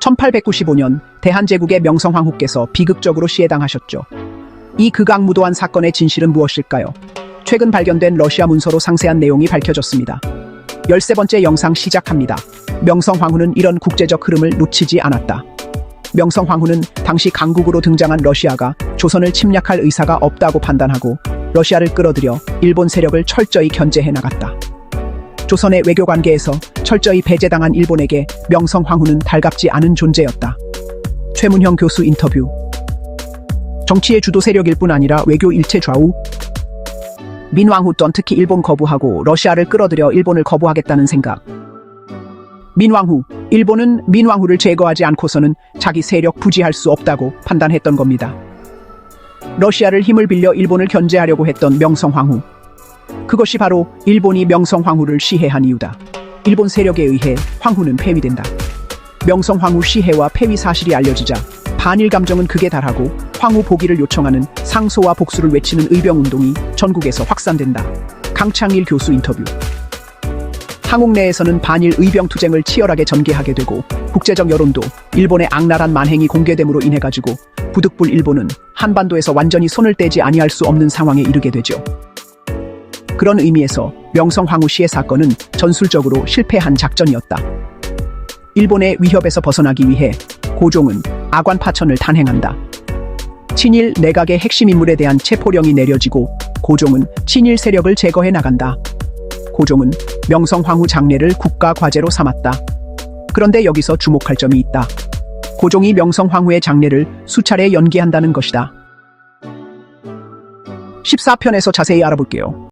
1895년 대한제국의 명성황후께서 비극적으로 시해당하셨죠. 이 극악무도한 사건의 진실은 무엇일까요? 최근 발견된 러시아 문서로 상세한 내용이 밝혀졌습니다. 13번째 영상 시작합니다. 명성황후는 이런 국제적 흐름을 놓치지 않았다. 명성황후는 당시 강국으로 등장한 러시아가 조선을 침략할 의사가 없다고 판단하고 러시아를 끌어들여 일본 세력을 철저히 견제해 나갔다. 조선의 외교 관계에서 철저히 배제당한 일본에게 명성황후는 달갑지 않은 존재였다. 최문형 교수 인터뷰 정치의 주도 세력일 뿐 아니라 외교 일체 좌우 민왕후 땐 특히 일본 거부하고 러시아를 끌어들여 일본을 거부하겠다는 생각 민왕후 일본은 민왕후를 제거하지 않고서는 자기 세력 부지할 수 없다고 판단했던 겁니다. 러시아를 힘을 빌려 일본을 견제하려고 했던 명성황후 그것이 바로 일본이 명성황후를 시해한 이유다. 일본 세력에 의해 황후는 폐위된다. 명성황후 시해와 폐위 사실이 알려지자 반일 감정은 극에 달하고 황후 복위를 요청하는 상소와 복수를 외치는 의병운동이 전국에서 확산된다. 강창일 교수 인터뷰 한국 내에서는 반일 의병 투쟁을 치열하게 전개하게 되고 국제적 여론도 일본의 악랄한 만행이 공개됨으로 인해 가지고 부득불 일본은 한반도에서 완전히 손을 떼지 아니할 수 없는 상황에 이르게 되죠. 그런 의미에서 명성황후 시의 사건은 전술적으로 실패한 작전이었다. 일본의 위협에서 벗어나기 위해 고종은 아관 파천을 단행한다. 친일 내각의 핵심 인물에 대한 체포령이 내려지고 고종은 친일 세력을 제거해 나간다. 고종은 명성황후 장례를 국가 과제로 삼았다. 그런데 여기서 주목할 점이 있다. 고종이 명성황후의 장례를 수차례 연기한다는 것이다. 14편에서 자세히 알아볼게요.